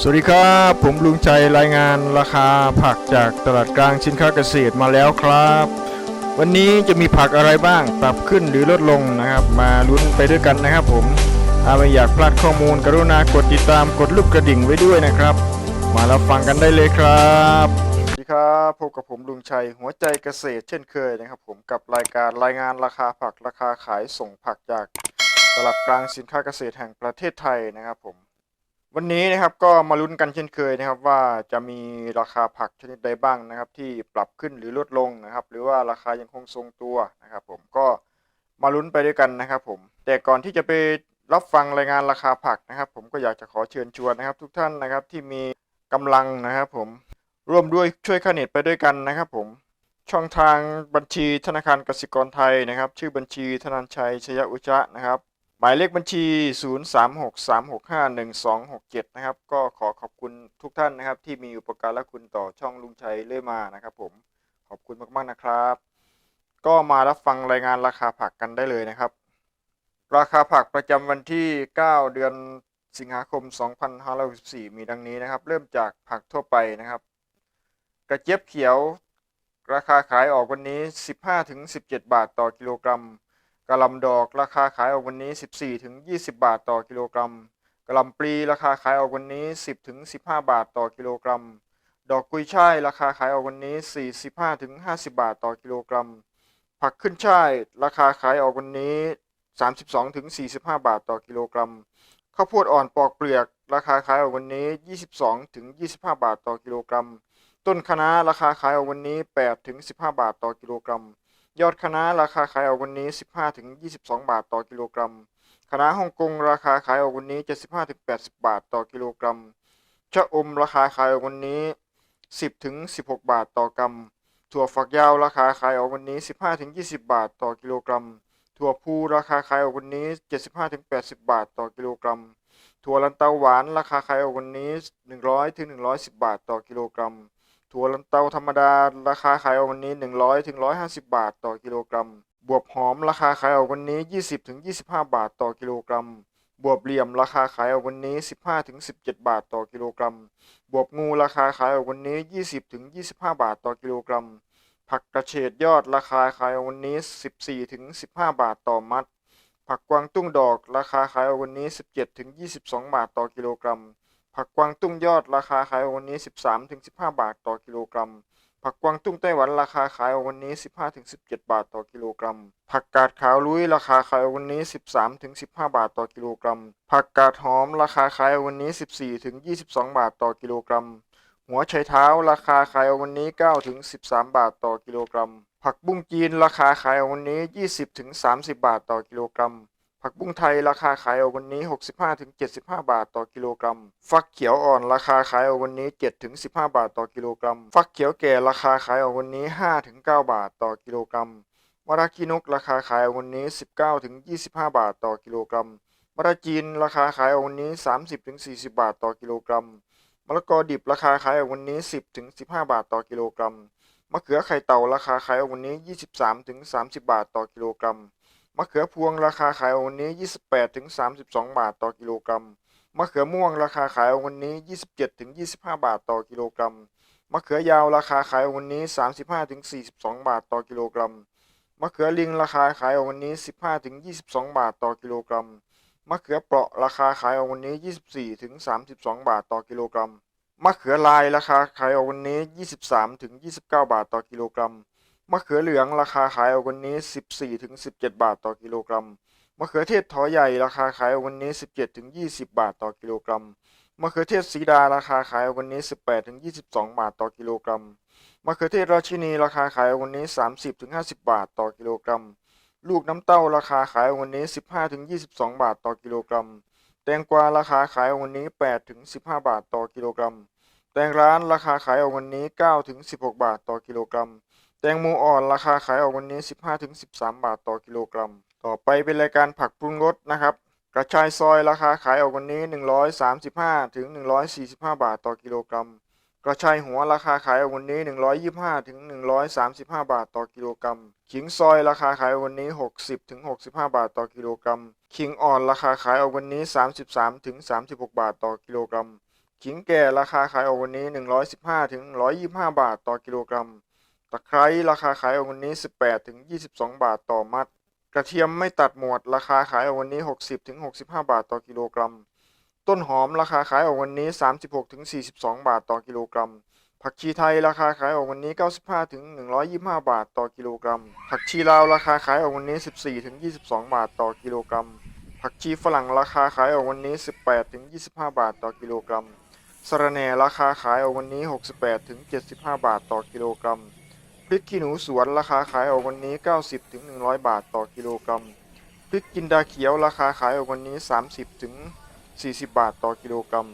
สวัสดีครับ ผมลุงใจรายงานราคาผักจากตลาดกลางสินค้าเกษตรมาแล้วครับ วันนี้จะมีผักอะไรบ้างปรับขึ้นหรือลดลงนะครับ มาลุ้นไปด้วยกันนะครับ ผมถ้าไม่อยากพลาดข้อมูลกรุณากดติดตามกดลูกกระดิ่งไว้ด้วยนะครับ มารับฟังกันได้เลยครับสวัสดีครับพบกับผมลุงชัยหัวใจเกษตรเช่นเคยนะครับ ผมกับรายการรายงานราคาผักราคาขายส่งผักจากตลาดกลางสินค้าเกษตรแห่งประเทศไทยนะครับ ผม วันนี้นะครับก็มาลุ้นกันเช่นเคยนะครับ ว่าจะมีราคาผักชนิดใดบ้างนะครับ ที่ปรับขึ้นหรือลดลงนะครับ หรือว่าราคายังคงทรงตัวนะครับ ผมก็มาลุ้นไปด้วยกันนะครับ ผม แต่ก่อนที่จะไปรับฟังรายงานราคาผักนะครับ ผมก็อยากจะขอเชิญชวนนะครับ ทุกท่านนะครับที่มีกำลังนะครับ ผมร่วมด้วยช่วยค่าเน็ตไปด้วยกันนะครับ ผมช่องทางบัญชีธนาคารกสิกรไทยนะครับ ชื่อบัญชีธนันชัยชยอุจะนะครับ หมายเลขบัญชี 0363651267 นะครับ ก็ขอขอบคุณทุกท่านนะครับ ที่มีอุปการและคุณต่อช่องลุงชัยเรื่อยมานะครับ ผมขอบคุณมาก ๆ นะครับ ก็มารับฟังรายงานราคาผักกันได้เลยนะครับ ราคาผักประจำวันที่ 9 เดือนสิงหาคม 2564 มีดังนี้นะครับ เริ่มจากผักทั่วไปนะครับ กระเจี๊ยบเขียว ราคาขายออกวันนี้ 15-17 บาทต่อกิโลกรัม กะหล่ำดอกราคาขายออกวันนี้ 14ถึง20 บาทต่อกิโลกรัมกะหล่ำปลีราคาขายออกวันนี้ 10ถึง15 บาทต่อกิโลกรัม ดอกกุยช่ายราคาขายออกวันนี้ 45ถึง50 บาทต่อกิโลกรัม ผักขึ้นช่ายราคาขายออกวันนี้ 32ถึง45 บาทต่อกิโลกรัม ข้าวโพดอ่อนปอกเปลือก ราคาขายออกวันนี้ 22ถึง25 บาทต่อกิโลกรัม ต้นคะน้าราคาขายออกวันนี้8ถึง15 บาทต่อกิโลกรัม ยอดคะน้าราคาขายออกวันนี้ 15-22 บาทต่อกิโลกรัมคะน้าฮ่องกงราคาขายออกวันนี้ 75-80 บาทต่อกิโลกรัมชะอมราคาขายออกวันนี้ 10-16 บาทต่อกรัม ถั่วฝักยาวราคาขายออกวันนี้ 15-20 บาทต่อกิโลกรัม ถั่วพูราคาขายออกวันนี้ 75-80 บาทต่อกิโลกรัม ถั่วลันเตาหวานราคาขายออกวันนี้ 100-110 บาทต่อกิโลกรัม ถั่วลันเตาธรรมดา ราคาขายออกวันนี้ 100ถึง150 บาทต่อกิโลกรัม บวบหอมราคาขายออกวันนี้ 20ถึง25 บาทต่อกิโลกรัม บวบเหลี่ยมราคาขายออกวันนี้ 15ถึง17 บาทต่อกิโลกรัม บวบงูราคาขายออกวันนี้ 20ถึง25 บาทต่อกิโลกรัม ผักกระเฉดยอดราคาขายออกวันนี้ 14ถึง15 บาทต่อมัด ผักกวางตุ้งดอก ราคาขายออกวันนี้ 17ถึง22 บาทต่อกิโลกรัม ผักกวางตุ้งยอดราคาขายออกวันนี้ 13ถึง15 บาทต่อกิโลกรัม ผักกวางตุ้งไต้หวันราคาขายออกวันนี้ 15ถึง17 บาทต่อกิโลกรัม ผักกาดขาวลุยราคาขายออกวันนี้ 13ถึง15 บาทต่อกิโลกรัม ผักกาดหอมราคาขายออกวันนี้ 14ถึง22 บาทต่อกิโลกรัม หัวไชเท้าราคาขายออกวันนี้9ถึง13 บาทต่อกิโลกรัม ผักบุ้งจีนราคาขายออกวันนี้ 20-30 บาทต่อกิโลกรัม ผักบุ้งไทยราคาขายออกวันนี้ 65ถึง75 บาทต่อกิโลกรัม ฟักเขียวอ่อนราคาขายออกวันนี้7ถึง15 บาทต่อกิโลกรัม ฟักเขียวแก่ราคาขายออกวันนี้5ถึง9บาทต่อกิโลกรัมมะระขี้นกราคาขายออกวันนี้ 19ถึง25 บาทต่อกิโลกรัมมะระจีนราคาขายออกวันนี้ 30ถึง40 บาทต่อกิโลกรัมมะละกอดิบราคาขายออกวันนี้ 10ถึง15 บาทต่อกิโลกรัมมะเขือไข่เต่าราคาขายออกวันนี้ 23ถึง30 บาทต่อกิโลกรัม มะเขือพวงราคาขายวันนี้ 28ถึง32 บาทต่อกิโลกรัม มะเขือม่วงราคาขายวันนี้ 27ถึง25 บาทต่อกิโลกรัม มะเขือยาวราคาขายวันนี้ 35ถึง42 บาทต่อกิโลกรัม มะเขือลิงราคาขายวันนี้ 15ถึง22 บาทต่อกิโลกรัม มะเขือเปราะราคาขายวันนี้ 24ถึง32 บาทต่อกิโลกรัม มะเขือลายราคาขายวันนี้ 23ถึง29 บาทต่อกิโลกรัม มะเขือเหลืองราคาขายออกวันนี้ 14-17 บาทต่อกิโลกรัม มะเขือเทศถอใหญ่ราคาขายออกวันนี้ 17-20 บาทต่อกิโลกรัม มะเขือเทศสีดาราคาขายออกวันนี้ 18-22 บาทต่อกิโลกรัม มะเขือเทศราชินีราคาขายออกวันนี้ 30-50 บาทต่อกิโลกรัม ลูกน้ำเต้าราคาขายออกวันนี้ 15-22 บาทต่อกิโลกรัม แตงกวาราคาขายออกวันนี้ 8-15 บาทต่อกิโลกรัม แตงร้านราคาขายออกวันนี้ 9-16 บาทต่อกิโลกรัม แตงโมอ่อนราคาขายออกวันนี้ 15ถึง13 บาทต่อกิโลกรัม ต่อไปเป็นรายการผักปรุงรสนะครับ กระชายซอยราคาขายออกวันนี้ 135ถึง145 บาทต่อกิโลกรัม กระชายหัวราคาขายออกวันนี้ 125ถึง135 บาทต่อกิโลกรัม ขิงซอยราคาขายออกวันนี้ 60ถึง65 บาทต่อกิโลกรัม ขิงอ่อนราคาขายออกวันนี้ 33ถึง36 บาทต่อกิโลกรัม ขิงแก่ราคาขายออกวันนี้ 115ถึง125 บาทต่อกิโลกรัม ตะไคร้ราคาขายออกวันนี้ 18ถึง22 บาทต่อมัด กระเทียมไม่ตัดหมวด ราคาขายออกวันนี้ 60ถึง65 บาทต่อกิโลกรัม ต้นหอมราคาขายออกวันนี้ 36ถึง42 บาทต่อกิโลกรัม ผักชีไทยราคาขายออกวันนี้ 95ถึง125 บาทต่อกิโลกรัม ผักชีลาวราคาขายออกวันนี้ 14ถึง22 บาทต่อกิโลกรัม ผักชีฝรั่งราคาขายออกวันนี้ 18ถึง25 บาทต่อกิโลกรัมสะระแหน่ราคาขายออกวันนี้ 68ถึง75 บาทต่อกิโลกรัม พริกขี้หนูสวนราคาขายออกวันนี้ 90ถึง100 บาทต่อกิโลกรัม พริกจินดาเขียวราคาขายออกวันนี้ 30ถึง40 บาทต่อกิโลกรัม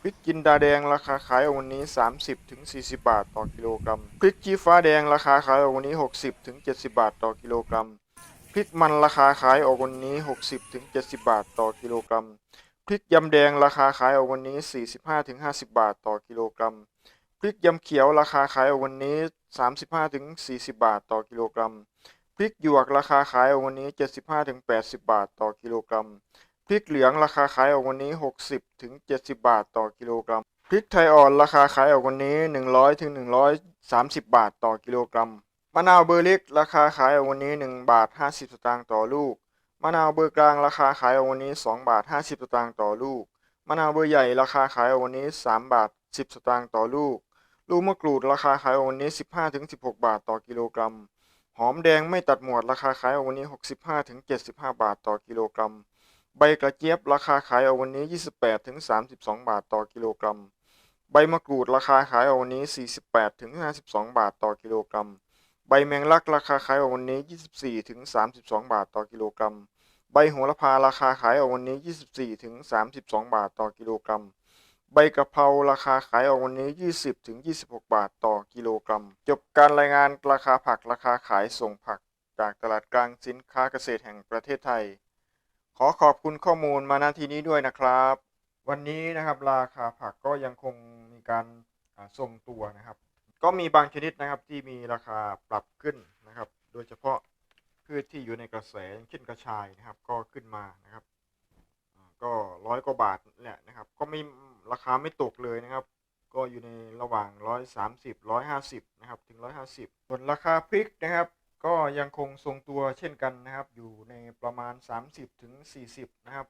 พริกจินดาแดงราคาขายออกวันนี้ 30ถึง40 บาทต่อกิโลกรัม พริกชี้ฟ้าแดงราคาขายออกวันนี้ 60ถึง70 บาทต่อกิโลกรัม พริกมันราคาขายออกวันนี้ 60ถึง70 บาทต่อกิโลกรัม พริกยำแดงราคาขายออกวันนี้ 45ถึง50 บาทต่อกิโลกรัม พริกยำเขียวราคาขายออกวันนี้ 35ถึง40 บาทต่อกิโลกรัม พริกหยวกราคาขายออกวันนี้ 75ถึง80 บาทต่อกิโลกรัม พริกเหลืองราคาขายออกวันนี้ 60ถึง70 บาทต่อกิโลกรัม พริกไทยอ่อนราคาขายออกวันนี้ 100ถึง130 บาทต่อกิโลกรัม มะนาวเบอร์เล็กราคาขายออกวันนี้ 1 บาท 50 สตางค์ต่อลูก มะนาวเบอร์กลางราคาขายออกวันนี้ 2 บาท 50 สตางค์ต่อลูก มะนาวเบอร์ใหญ่ราคาขายออกวันนี้ 3 บาท 10 สตางค์ต่อลูก ลูกมะกรูดราคาขายออกวันนี้ 15ถึง16 บาทต่อกิโลกรัม หอมแดงไม่ตัดหมวดราคาขายออกวันนี้ 65ถึง75 บาทต่อกิโลกรัม ใบกระเจี๊ยบราคาขายออกวันนี้ 28ถึง32 บาทต่อกิโลกรัม ใบมะกรูดราคาขายออกวันนี้ 48ถึง52 บาทต่อกิโลกรัม ใบแมงลักราคาขายออกวันนี้ 24ถึง32 บาทต่อกิโลกรัม ใบโหระพาราคาขายออกวันนี้ 24ถึง32 บาทต่อกิโลกรัม ใบกะเพราราคาขายออกวันนี้ 20ถึง26 บาทต่อกิโลกรัม จบการรายงานราคาผักราคาขายส่งผัก จากตลาดกลางสินค้าเกษตรแห่งประเทศไทย ขอขอบคุณข้อมูลมาณที่นี้ด้วยนะครับ วันนี้นะครับราคาผักก็ยังคงมีการทรงตัวนะครับ ก็มีบางชนิดนะครับที่มีราคาปรับขึ้นนะครับ โดยเฉพาะพืชที่อยู่ในกระแสเช่นกระชายนะครับ ก็ขึ้นมานะครับ ก็ร้อยกว่าบาทแหละนะครับ ก็ไม่ ราคาไม่ตกเลยนะครับ ก็อยู่ในระหว่าง 130 150 นะครับ ถึง 150 ส่วนราคาพริกนะครับ ก็ยังคงทรงตัวเช่นกันนะครับ อยู่ในประมาณ 30 ถึง 40 นะครับ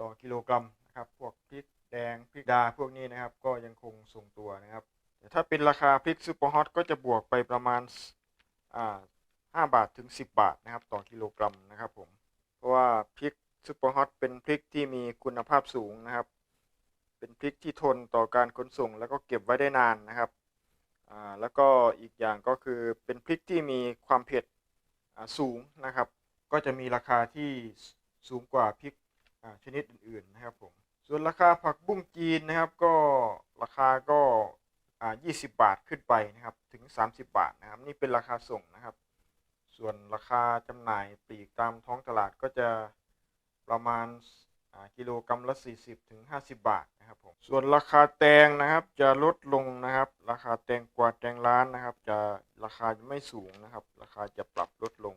ต่อกิโลกรัมนะครับ พวกพริกแดงพริกดาพวกนี้นะครับ ก็ยังคงทรงตัวนะครับแต่ถ้าเป็นราคาพริกซูเปอร์ฮอตก็จะบวกไปประมาณอ่า5บาทถึง 10 บาทนะครับ ต่อกิโลกรัมนะครับผม เพราะว่าพริกซูเปอร์ฮอตเป็นพริกที่มีคุณภาพสูงนะครับ เป็นพริกที่ทนต่อการขนส่ง แล้วก็เก็บไว้ได้นานนะครับแล้วก็อีกอย่างก็คือเป็นพริกที่มีความเผ็ดสูงนะครับ ก็จะมีราคาที่สูงกว่าพริกชนิดอื่นๆนะครับผมส่วนราคาผักบุ้งจีนนะครับ ก็ราคาก็20 บาทขึ้นไปนะครับถึง 30 บาทนะครับ นี่เป็นราคาส่งนะครับ ส่วนราคาจำหน่ายปลีกตามท้องตลาดก็จะประมาณ กิโลกรัมละ 40ถึง50 บาทนะครับผมส่วนราคาแตงนะครับจะลดลงนะครับ ราคาแตงกวาแตงล้านนะครับ จะราคาจะไม่สูงนะครับ ราคาจะปรับลดลง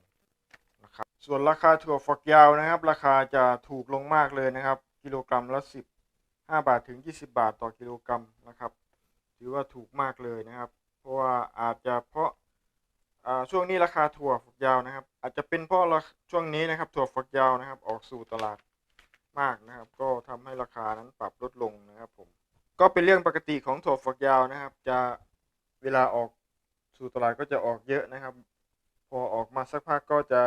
นะครับส่วนราคาถั่วฝักยาวนะครับ ราคาจะถูกลงมากเลยนะครับ กิโลกรัมละ15บาทถึง 20 บาทต่อกิโลกรัมนะครับ ถือว่าถูกมากเลยนะครับ เพราะว่าอาจจะเพราะช่วงนี้ราคาถั่วฝักยาวนะครับ อาจจะเป็นเพราะช่วงนี้นะครับถั่วฝักยาวนะครับ ออกสู่ตลาด มากนะครับ ก็ทำให้ราคานั้นปรับลดลงนะครับผมก็เป็นเรื่องปกติของถั่วฝักยาวนะครับ จะเวลาออกสู่ตลาดก็จะออกเยอะนะครับ พอออกมาสักพักก็จะ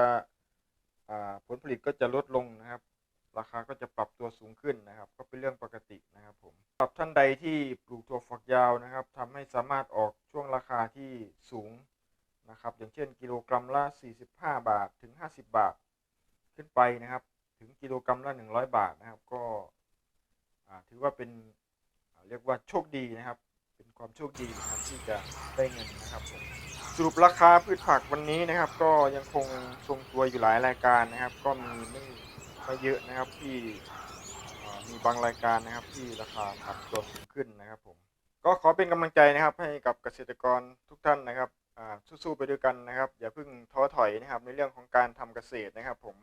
ผลผลิตก็จะลดลงนะครับ ราคาก็จะปรับตัวสูงขึ้นนะครับ ก็เป็นเรื่องปกตินะครับผมสำหรับท่านใดที่ปลูกถั่วฝักยาวนะครับทำให้สามารถออกช่วงราคาที่สูงนะครับ อย่างเช่น กิโลกรัมละ 45 บาทถึง 50 บาท ขึ้นไปนะครับ ถึงกิโลกรัมละ100 บาทนะครับ ก็ถือว่าเป็นเรียกว่าโชคดีนะครับ เป็นความโชคดีนะครับที่จะได้เงินนะครับผมสรุปราคาพืชผักวันนี้นะครับ ก็ยังคงทรงตัวอยู่หลายรายการนะครับ ก็มีไม่ไม่เยอะนะครับที่มีบางรายการนะครับที่ราคาปรับตัวสูงขึ้นนะครับผมก็ขอเป็นกำลังใจนะครับให้กับเกษตรกรทุกท่านนะครับสู้ๆไปด้วยกันนะครับ อย่าเพิ่งท้อถอยนะครับในเรื่องของการทำเกษตรนะครับผม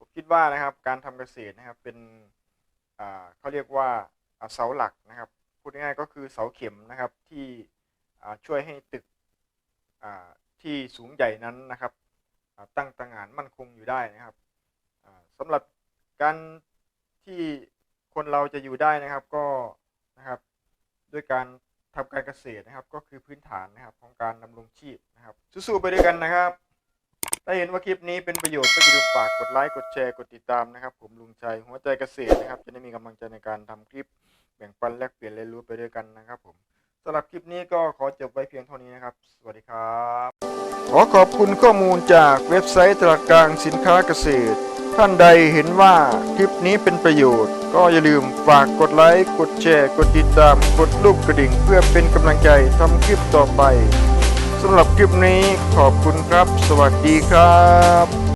ผมคิดว่านะครับการทำเกษตรนะครับเป็นเขาเรียกว่าเสาหลักนะครับพูดง่ายๆก็คือเสาเข็มนะครับที่ช่วยให้ตึกที่สูงใหญ่นั้นนะครับตั้งตระหง่านมั่นคงอยู่ได้นะครับอ่าสำหรับการที่คนเราจะอยู่ได้นะครับก็นะครับด้วยการทำการเกษตรนะครับ ก็คือพื้นฐานนะครับของการดำรงชีพนะครับสู้ๆไปด้วยกันนะครับ ถ้าเห็นว่าคลิปนี้เป็นประโยชน์ก็อย่าลืมฝากกดไลค์กดแชร์กดติดตามนะครับ ผมลุงชัยหัวใจเกษตรนะครับ จะได้มีกำลังใจในการทำคลิปแบ่งปันแลกเปลี่ยนเรียนรู้ไปด้วยกันนะครับผมสำหรับคลิปนี้ก็ขอจบไว้เพียงเท่านี้นะครับ สวัสดีครับ ขอขอบคุณข้อมูลจากเว็บไซต์ตลาดกลางสินค้าเกษตร ท่านใดเห็นว่าคลิปนี้เป็นประโยชน์ ก็อย่าลืมฝากกดไลค์ กดแชร์ กดติดตาม กดรูปกระดิ่ง เพื่อเป็นกำลังใจทำคลิปต่อไป สำหรับคลิปนี้ขอบคุณครับ สวัสดีครับ